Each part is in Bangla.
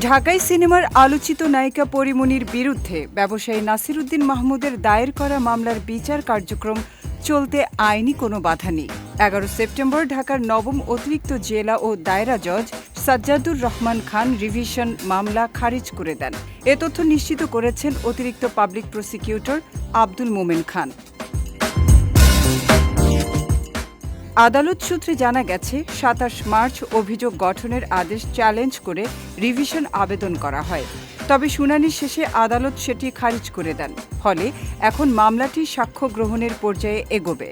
ঢাকাই সিনেমার আলোচিত নায়িকা পরিমণির বিরুদ্ধে ব্যবসায়ী নাসিরুদ্দিন মাহমুদের দায়ের করা মামলার বিচার কার্যক্রম চলতে আইনি কোনো বাধা নেই। এগারো সেপ্টেম্বর ঢাকার নবম অতিরিক্ত জেলা ও দায়রা জজ সাজ্জাদুর রহমান খান রিভিশন মামলা খারিজ করে দেন। এ তথ্য নিশ্চিত করেছেন অতিরিক্ত পাবলিক প্রসিকিউটর আব্দুল মোমেন খান। আদালত সূত্রে জানা গেছে, সাতাশ মার্চ অভিযোগ গঠনের আদেশ চ্যালেঞ্জ করে রিভিশন আবেদন করা হয়। তবে শুনানি শেষে আদালত সেটি খারিজ করে দেন। ফলে এখন মামলাটি সাক্ষ্য গ্রহণের পর্যায়ে এগোবে।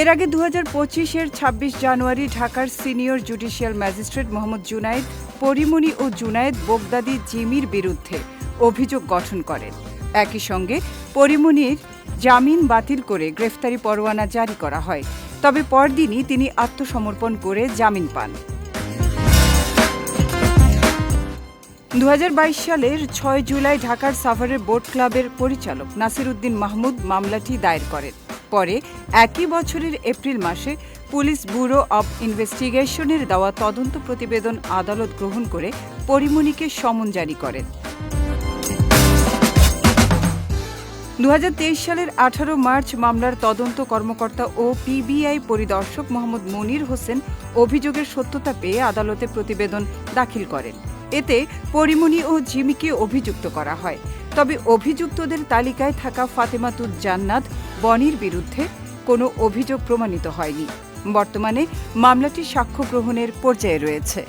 এর আগে দু হাজার পঁচিশের ছাব্বিশ জানুয়ারি ঢাকার senior judicial magistrate Mohammad Junaid, Porimoni ও জুনায়েদ বোগদাদি জিমির বিরুদ্ধে অভিযোগ গঠন করেন। একই সঙ্গে পরিমণির জামিন বাতিল করে গ্রেফতারি পরোয়ানা জারি করা হয়। তবে পরদিনই তিনি আত্মসমর্পণ করে জামিন পান। দু হাজার বাইশ সালের ছয় জুলাই ঢাকার সাভারের বোট ক্লাবের পরিচালক নাসির উদ্দিন মাহমুদ মামলাটি দায়ের করেন। পরে একই বছরের এপ্রিল মাসে পুলিশ ব্যুরো অব ইনভেস্টিগেশনের দেওয়া তদন্ত প্রতিবেদন আদালত গ্রহণ করে পরিমণিকে সমন জারি করেন। দু হাজার তেইশ সালের আঠারো মার্চ মামলার তদন্ত কর্মকর্তা ও পিবিআই পরিদর্শক মোহাম্মদ মনির হোসেন অভিযোগের সত্যতা পেয়ে আদালতে প্রতিবেদন দাখিল করেন। এতে পরিমণি ও জিমিকে অভিযুক্ত করা হয়। তবে অভিযুক্তদের তালিকায় থাকা ফাতেমাতুজ জান্নাত, বনির বিরুদ্ধে কোনো অভিযোগ প্রমাণিত হয়নি। বর্তমানে মামলাটি সাক্ষ্য গ্রহণের পর্যায়ে রয়েছে।